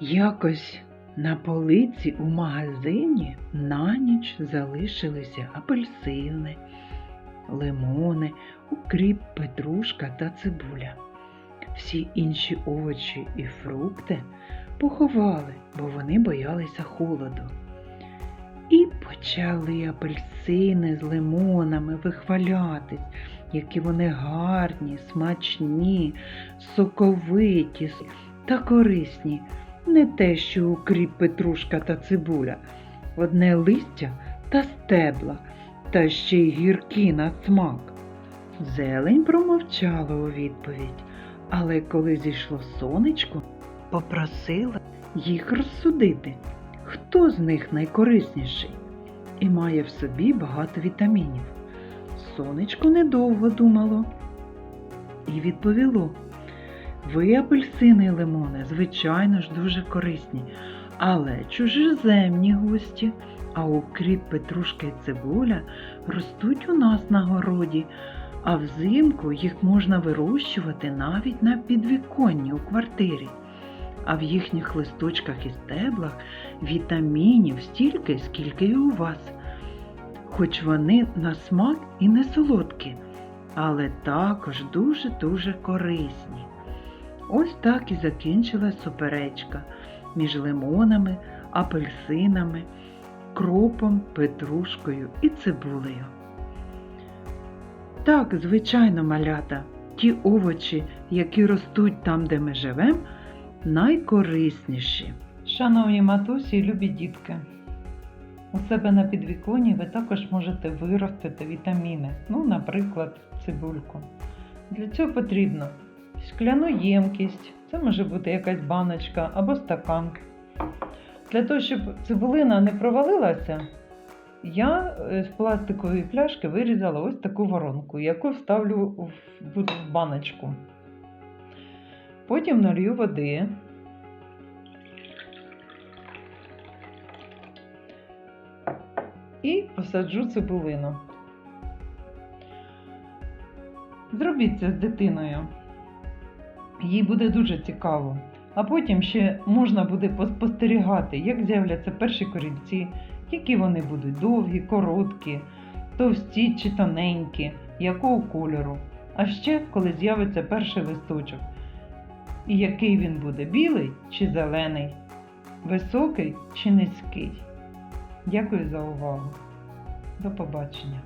Якось на полиці у магазині на ніч залишилися апельсини, лимони, укріп, петрушка та цибуля. Всі інші овочі і фрукти поховали, бо вони боялися холоду. І почали апельсини з лимонами вихвалятись, які вони гарні, смачні, соковиті та корисні. Не те, що укріп петрушка та цибуля, одне листя та стебла, та ще й гіркі на смак. Зелень промовчала у відповідь, але коли зійшло сонечко, попросила їх розсудити, хто з них найкорисніший і має в собі багато вітамінів. Сонечко недовго думало і відповіло. Ви, апельсини і лимони, звичайно ж, дуже корисні, але чужеземні гості, а укріп, петрушка і цибуля ростуть у нас на городі, а взимку їх можна вирощувати навіть на підвіконні у квартирі. А в їхніх листочках і стеблах вітамінів стільки, скільки і у вас. Хоч вони на смак і не солодкі, але також дуже-дуже корисні. Ось так і закінчилась суперечка між лимонами, апельсинами, кропом, петрушкою і цибулею. Так, звичайно, малята, ті овочі, які ростуть там, де ми живемо, найкорисніші. Шановні матусі і любі дітки, у себе на підвіконні ви також можете виростити вітаміни, ну, наприклад, цибульку. Для цього потрібно скляну ємкість, це може бути якась баночка або стакан. Для того, щоб цибулина не провалилася, я е, з пластикової пляшки вирізала ось таку воронку, яку вставлю в, баночку. Потім налью води. І посаджу цибулину. Зробіть це з дитиною. Їй буде дуже цікаво. А потім ще можна буде поспостерігати, як з'являться перші корінці, які вони будуть довгі, короткі, товсті чи тоненькі, якого кольору. А ще коли з'явиться перший листочок. І який він буде білий чи зелений, високий чи низький. Дякую за увагу. До побачення.